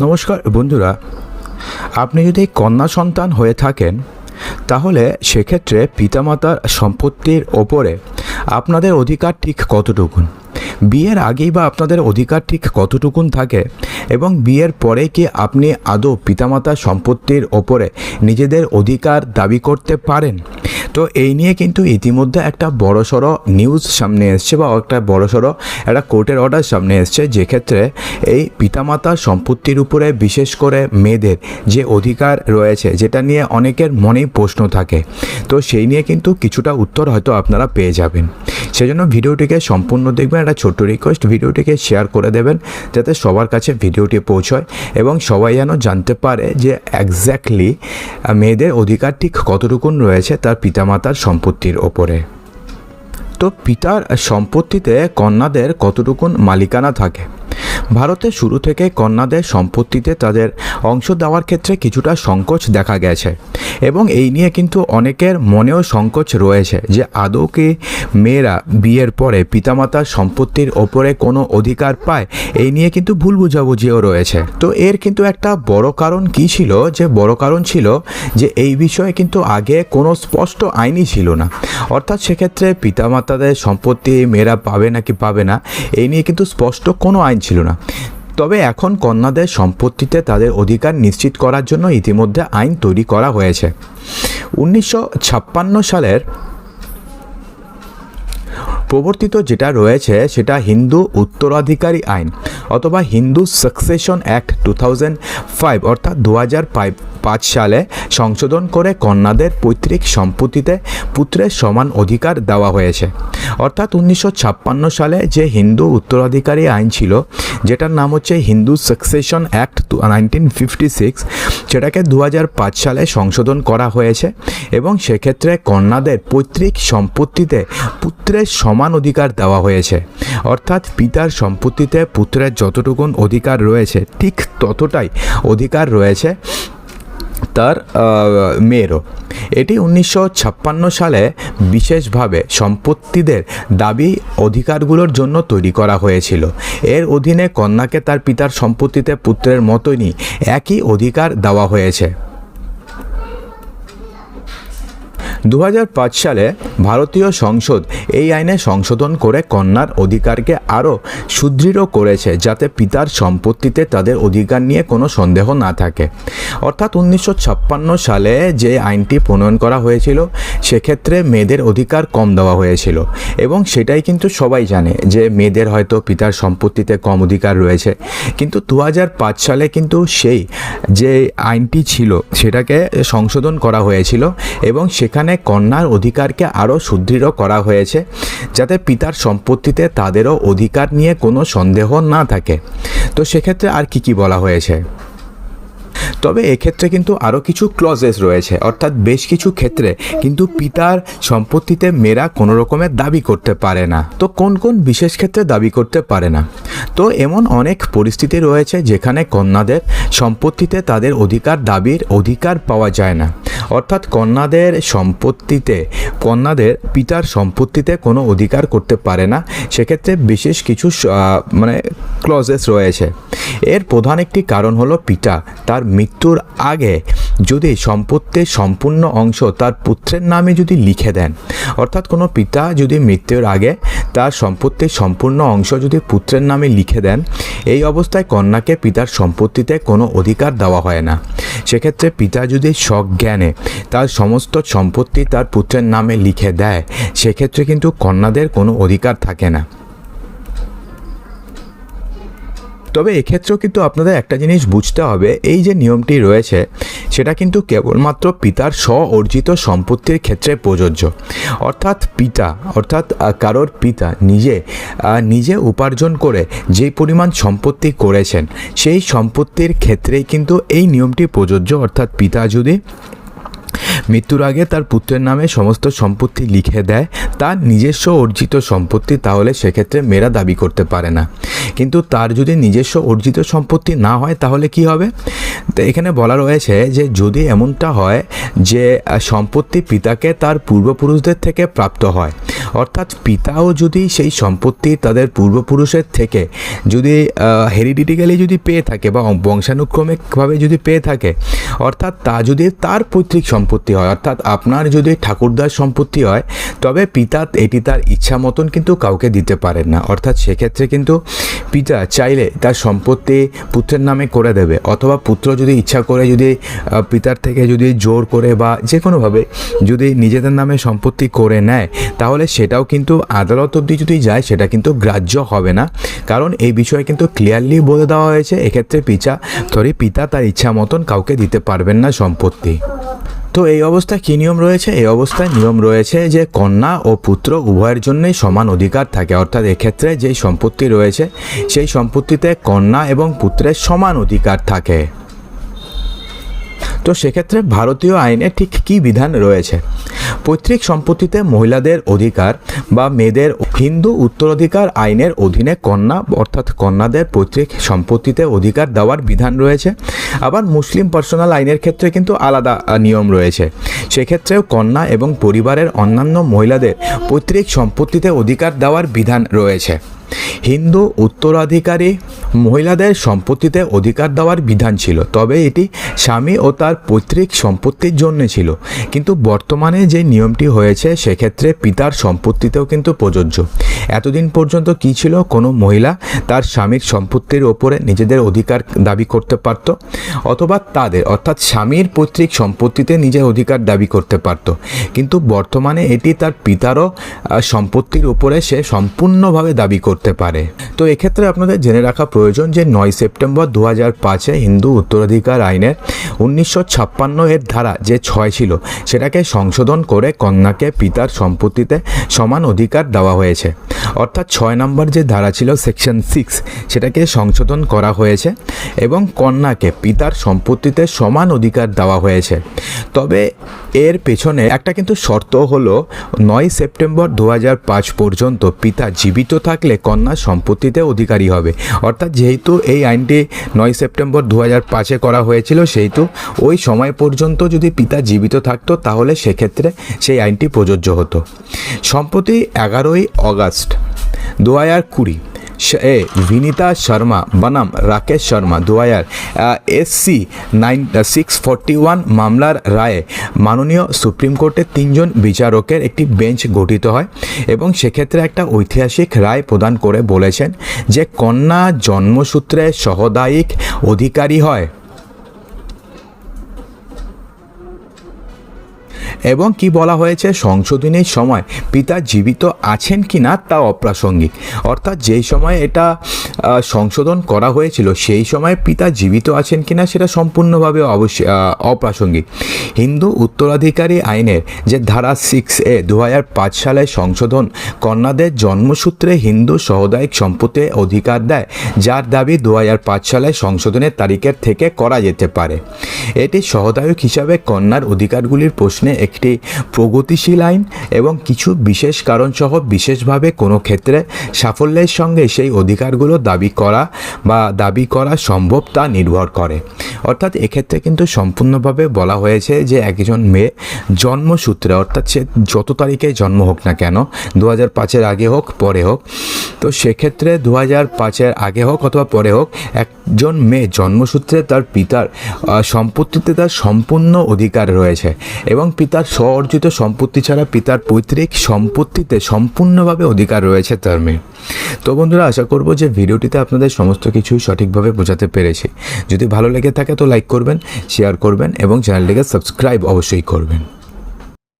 নমস্কার, বন্ধুরা। আপনি যদি কন্যা সন্তান হয়ে থাকেন, তাহলে সেক্ষেত্রে পিতামাতার সম্পত্তির ওপরে আপনাদের অধিকার ঠিক কতটুকুন? বিয়ের আগেই বা আপনাদের অধিকার ঠিক কতটুকুন থাকে? এবং বিয়ের পরে কি আপনি আদৌ পিতামাতার সম্পত্তির ওপরে নিজেদের অধিকার দাবি করতে পারেন? তো এই নিয়ে কিন্তু ইতিমধ্যে একটা বড়সড় নিউজ সামনে এসছে বা একটা বড়সড় একটা কোর্টের অর্ডার সামনে এসছে যেক্ষেত্রে এই পিতামাতার সম্পত্তির উপরে বিশেষ করে মেয়েদের যে অধিকার রয়েছে, যেটা নিয়ে অনেকের মনেই প্রশ্ন থাকে। তো সেই নিয়ে কিন্তু কিছুটা উত্তর হয়তো আপনারা পেয়ে যাবেন। সেজন্য ভিডিওটিকে সম্পূর্ণ দেখবেন, একটা ছোট্ট রিকোয়েস্ট ভিডিওটিকে শেয়ার করে দেবেন, যাতে সবার কাছে ভিডিওটি পৌঁছয় এবং সবাই যেন জানতে পারে যে একজ্যাক্টলি মেয়েদের অধিকার ঠিক কতটুকুন রয়েছে, তার পিতামাতার সম্পত্তির ওপরে। তো পিতার সম্পত্তিতে কন্যাদের কতটুকুন মালিকানা থাকে? ভারতে শুরু থেকে কন্যাদের সম্পত্তিতে তাদের অংশ দেওয়ার ক্ষেত্রে কিছুটা সংকোচ দেখা গেছে। এবং এই নিয়ে কিন্তু অনেকের মনেও সংকোচ রয়েছে যে আদৌ কি মেয়েরা বিয়ের পরে পিতামাতার সম্পত্তির ওপরে কোনো অধিকার পায়, এই নিয়ে কিন্তু ভুল বুঝাবুঝিও রয়েছে। তো এর কিন্তু একটা বড় কারণ কি ছিল? যে বড় কারণ ছিল যে এই বিষয়ে কিন্তু আগে কোনো স্পষ্ট আইনই ছিল না। অর্থাৎ সেক্ষেত্রে পিতামাতাদের সম্পত্তি মেয়েরা পাবে নাকি পাবে না, এই নিয়ে কিন্তু স্পষ্ট কোনো আইন ছিল না। তবে এখন কন্যাদের সম্পত্তিতে তাদের অধিকার নিশ্চিত করার জন্য ইতিমধ্যে আইন তৈরি করা হয়েছে। উনিশশো ছাপ্পান্ন সালের প্রবর্তিত যেটা রয়েছে সেটা হিন্দু উত্তরাধিকারী আইন অথবা Hindu succession act two thousand five অর্থাৎ দু হাজার পাঁচ সালে সংশোধন করে কন্যাদের পৈতৃক সম্পত্তিতে পুত্রের সমান অধিকার দেওয়া হয়েছে। অর্থাৎ উনিশশো ছাপ্পান্ন সালে যে হিন্দু উত্তরাধিকারী আইন ছিল, যেটার নাম হচ্ছে Hindu succession act nineteen fifty six, সেটাকে দু পাঁচ সালে সংশোধন করা হয়েছে এবং সেক্ষেত্রে কন্যাদের পৈতৃক সম্পত্তিতে পুত্রের সমান অধিকার দেওয়া হয়েছে। অর্থাৎ পিতার সম্পত্তিতে পুত্রের যতটুকুন অধিকার রয়েছে, ঠিক ততটাই অধিকার রয়েছে তার মেয়েরও। এটি উনিশশো ছাপ্পান্ন সালে বিশেষভাবে সম্পত্তিদের দাবি অধিকারগুলোর জন্য তৈরি করা হয়েছিল। এর অধীনে কন্যাকে তার পিতার সম্পত্তিতে পুত্রের মতনই একই অধিকার দেওয়া হয়েছে। দু হাজার পাঁচ সালে ভারতীয় সংসদ এই আইনে সংশোধন করে কন্যার অধিকারকে আরও সুদৃঢ় করেছে যাতে পিতার সম্পত্তিতে তাদের অধিকার নিয়ে কোনো সন্দেহ না থাকে। অর্থাৎ উনিশশো ছাপ্পান্ন সালে যে আইনটি প্রণয়ন করা হয়েছিল সেক্ষেত্রে মেয়েদের অধিকার কম দেওয়া হয়েছিল। এবং সেটাই কিন্তু সবাই জানে যে মেয়েদের হয়তো পিতার সম্পত্তিতে কম অধিকার রয়েছে। কিন্তু দু হাজার পাঁচ সালে কিন্তু সেই যে আইনটি ছিল, সেটাকে সংশোধন করা হয়েছিল এবং সেখানে কন্যার অধিকারকে আরও সুদৃঢ় করা হয়েছে যাতে পিতার সম্পত্তিতে তাদেরও অধিকার নিয়ে কোনো সন্দেহ না থাকে। তো সেক্ষেত্রে আর কি কি বলা হয়েছে? তবে এক্ষেত্রে কিন্তু আরও কিছু ক্লজেস রয়েছে, অর্থাৎ বেশ কিছু ক্ষেত্রে কিন্তু পিতার সম্পত্তিতে মেয়েরা কোনো রকমের দাবি করতে পারে না। তো কোন কোন বিশেষ ক্ষেত্রে দাবি করতে পারে না? তো এমন অনেক পরিস্থিতি রয়েছে যেখানে কন্যাদের সম্পত্তিতে তাদের অধিকার দাবির অধিকার পাওয়া যায় না। অর্থাৎ কন্যাদের সম্পত্তিতে, কন্যাদের পিতার সম্পত্তিতে কোনো অধিকার করতে পারে না। সেক্ষেত্রে বিশেষ কিছু মানে ক্লজেস রয়েছে। এর প্রধান একটি কারণ হলো পিতা। তার মৃত্যুর আগে যদি সম্পত্তির সম্পূর্ণ অংশ তার পুত্রের নামে যদি লিখে দেন, অর্থাৎ কোনো পিতা যদি মৃত্যুর আগে তার সম্পত্তির সম্পূর্ণ অংশ যদি পুত্রের নামে লিখে দেন, এই অবস্থায় কন্যাকে পিতার সম্পত্তিতে কোনো অধিকার দেওয়া হয় না। সেক্ষেত্রে পিতা যদি সজ্ঞানে তার সমস্ত সম্পত্তি তার পুত্রের নামে লিখে দেয়, সেক্ষেত্রে কিন্তু কন্যাদের কোনো অধিকার থাকে না। তবে এক্ষেত্রেও কিন্তু আপনাদের একটা জিনিস বুঝতে হবে, এই যে নিয়মটি রয়েছে, সেটা কিন্তু কেবলমাত্র পিতার স্ব অর্জিত সম্পত্তির ক্ষেত্রে প্রযোজ্য। অর্থাৎ পিতা, অর্থাৎ কারোর পিতা নিজে নিজে উপার্জন করে যে পরিমাণ সম্পত্তি করেছেন, সেই সম্পত্তির ক্ষেত্রেই কিন্তু এই নিয়মটি প্রযোজ্য। অর্থাৎ পিতা যদি মৃত্যুর আগে তার পুত্রের নামে সমস্ত সম্পত্তি লিখে দেয়, তার নিজস্ব অর্জিত সম্পত্তি তাহলে সেক্ষেত্রে মেয়েরা দাবি করতে পারে না। কিন্তু তার যদি নিজস্ব অর্জিত সম্পত্তি না হয় তাহলে কি হবে? তো এখানে বলা রয়েছে যে যদি এমনটা হয় যে সম্পত্তি পিতাকে তার পূর্বপুরুষদের থেকে প্রাপ্ত হয় অর্থাৎ পিতাও যদি সেই সম্পত্তি তাদের পূর্বপুরুষের থেকে যদি হেরিডিটিক্যালি যদি পেয়ে থাকে বা বংশানুক্রমিকভাবে যদি পেয়ে থাকে, অর্থাৎ তা যদি তার পৈতৃক সম্পত্তি হয়, অর্থাৎ আপনার যদি ঠাকুরদার সম্পত্তি হয়, তবে পিতা এটি তার ইচ্ছা মতন কিন্তু কাউকে দিতে পারেন না। অর্থাৎ সেক্ষেত্রে কিন্তু পিতা চাইলে তার সম্পত্তি পুত্রের নামে করে দেবে, অথবা পুত্র যদি ইচ্ছা করে যদি পিতার থেকে যদি জোর করে বা যে কোনোভাবে যদি নিজেদের নামে সম্পত্তি করে নেয়, তাহলে সেটাও কিন্তু আদালত অবধি যদি যায়, সেটা কিন্তু গ্রাহ্য হবে না। কারণ এই বিষয়ে কিন্তু ক্লিয়ারলি বলে দেওয়া হয়েছে। এক্ষেত্রে পিতা সরি পিতা তার ইচ্ছা মতন কাউকে দিতে পারবেন না সম্পত্তি। তো এই অবস্থায় কী নিয়ম রয়েছে? এই অবস্থায় নিয়ম রয়েছে যে কন্যা ও পুত্র উভয়ের জন্যই সমান অধিকার থাকে। অর্থাৎ এক্ষেত্রে যেই সম্পত্তি রয়েছে, সেই সম্পত্তিতে কন্যা এবং পুত্রের সমান অধিকার থাকে। তো সেক্ষেত্রে ভারতীয় আইনে ঠিক কী বিধান রয়েছে? পৈতৃক সম্পত্তিতে মহিলাদের অধিকার বা মেয়েদের হিন্দু উত্তরাধিকার আইনের অধীনে কন্যা অর্থাৎ কন্যাদের পৈতৃক সম্পত্তিতে অধিকার দেওয়ার বিধান রয়েছে। আবার মুসলিম পার্সোনাল আইনের ক্ষেত্রে কিন্তু আলাদা নিয়ম রয়েছে। সেক্ষেত্রেও কন্যা এবং পরিবারের অন্যান্য মহিলাদের পৈতৃক সম্পত্তিতে অধিকার দেওয়ার বিধান রয়েছে। হিন্দু উত্তরাধিকারী মহিলাদের সম্পত্তিতে অধিকার দেওয়ার বিধান ছিল, তবে এটি স্বামী ও তার পৈতৃক সম্পত্তির জন্য ছিল। কিন্তু বর্তমানে যে নিয়মটি হয়েছে, সেক্ষেত্রে পিতার সম্পত্তিতেও কিন্তু প্রযোজ্য। এতদিন পর্যন্ত কি ছিল? কোনো মহিলা তার স্বামীর সম্পত্তির ওপরে নিজেদের অধিকার দাবি করতে পারত, অথবা তাদের, অর্থাৎ স্বামীর পৈতৃক সম্পত্তিতে নিজের অধিকার দাবি করতে পারত। কিন্তু বর্তমানে এটি তার পিতারও সম্পত্তির উপরে সে সম্পূর্ণভাবে দাবি করতে পারে। তো এক্ষেত্রে আপনাদের জেনে রাখা প্রয়োজন যে নয় সেপ্টেম্বর দু হাজার পাঁচে হিন্দু উত্তরাধিকার আইনের উনিশশো ছাপ্পান্ন এর ধারা যে ছয় ছিল, সেটাকে সংশোধন করে কন্যাকে পিতার সম্পত্তিতে সমান অধিকার দেওয়া হয়েছে। অর্থাৎ ছয় নম্বর যে ধারা ছিল সেকশন সিক্স সেটাকে সংশোধন করা হয়েছে এবং কন্যাকে পিতার সম্পত্তিতে সমান অধিকার দেওয়া হয়েছে। তবে এর পেছনে একটা কিন্তু শর্ত হলো, নয় সেপ্টেম্বর দু পর্যন্ত পিতা জীবিত থাকলে কন্যা সম্পত্তিতে অধিকারী হবে। অর্থাৎ যেহেতু এই আইনটি নয় সেপ্টেম্বর দু পাঁচে করা হয়েছিল, সেহেতু ওই সময় পর্যন্ত যদি পিতা জীবিত থাকতো, তাহলে সেক্ষেত্রে সেই আইনটি প্রযোজ্য হতো। সম্প্রতি এগারোই অগাস্ট দু হাজার কুড়ি এ, বিনীতা শর্মা, বনাম রাকেশ শর্মা দু হাজার S C nine six forty one মামলার রায়ে মাননীয় সুপ্রিম কোর্টের তিনজন বিচারকের একটি বেঞ্চ গঠিত হয় এবং সেক্ষেত্রে একটা ঐতিহাসিক রায় প্রদান করে বলেছেন যে কন্যা জন্মসূত্রে সহদায়িক অধিকারী হয়। এবং কি বলা হয়েছে? সংশোধনের সময় পিতা জীবিত আছেন কি না তা অপ্রাসঙ্গিক। অর্থাৎ যেই সময় এটা সংশোধন করা হয়েছিল সেই সময় পিতা জীবিত আছেন কি না সেটা সম্পূর্ণভাবে অবশ্যই আহ, অপ্রাসঙ্গিক। হিন্দু উত্তরাধিকারী আইনের যে ধারা সিক্স এ দু সালে সংশোধন কন্যাদের জন্মসূত্রে হিন্দু সহদায়িক সম্পত্তি অধিকার দেয় যার দাবি দু সালে সংশোধনের তারিখের থেকে করা যেতে পারে। এটি সহদায়ক হিসাবে কন্যার অধিকারগুলির প্রশ্নে একটি প্রগতিশীল আইন এবং কিছু বিশেষ কারণসহ বিশেষভাবে কোনো ক্ষেত্রে সাফল্যের সঙ্গে সেই অধিকারগুলো দাবি করা বা দাবি করা সম্ভব তা নির্ভর করে। অর্থাৎ এক্ষেত্রে কিন্তু সম্পূর্ণভাবে বলা হয়েছে যে একজন মেয়ে জন্মসূত্রে, অর্থাৎ সে যত তারিখে জন্ম হোক না কেন দু হাজার পাঁচের আগে হোক, পরে হোক, তো সেক্ষেত্রে দু হাজার পাঁচের আগে হোক অথবা পরে হোক একজন মেয়ে জন্মসূত্রে তার পিতার সম্পত্তিতে তার সম্পূর্ণ অধিকার রয়েছে এবং পিতার স্ব অর্জিত সম্পত্তি ছাড়া পিতার পৈতৃক সম্পত্তিতে সম্পূর্ণভাবে অধিকার রয়েছে তার মেয়ে। তো বন্ধুরা, আশা করব যে ভিডিওটিতে আপনাদের সমস্ত কিছুই সঠিকভাবে বোঝাতে পেরেছি। যদি ভালো লেগে থাকে তো লাইক করবেন শেয়ার করবেন এবং চ্যানেলটিকে সাবস্ক্রাইব অবশ্যই করবেন।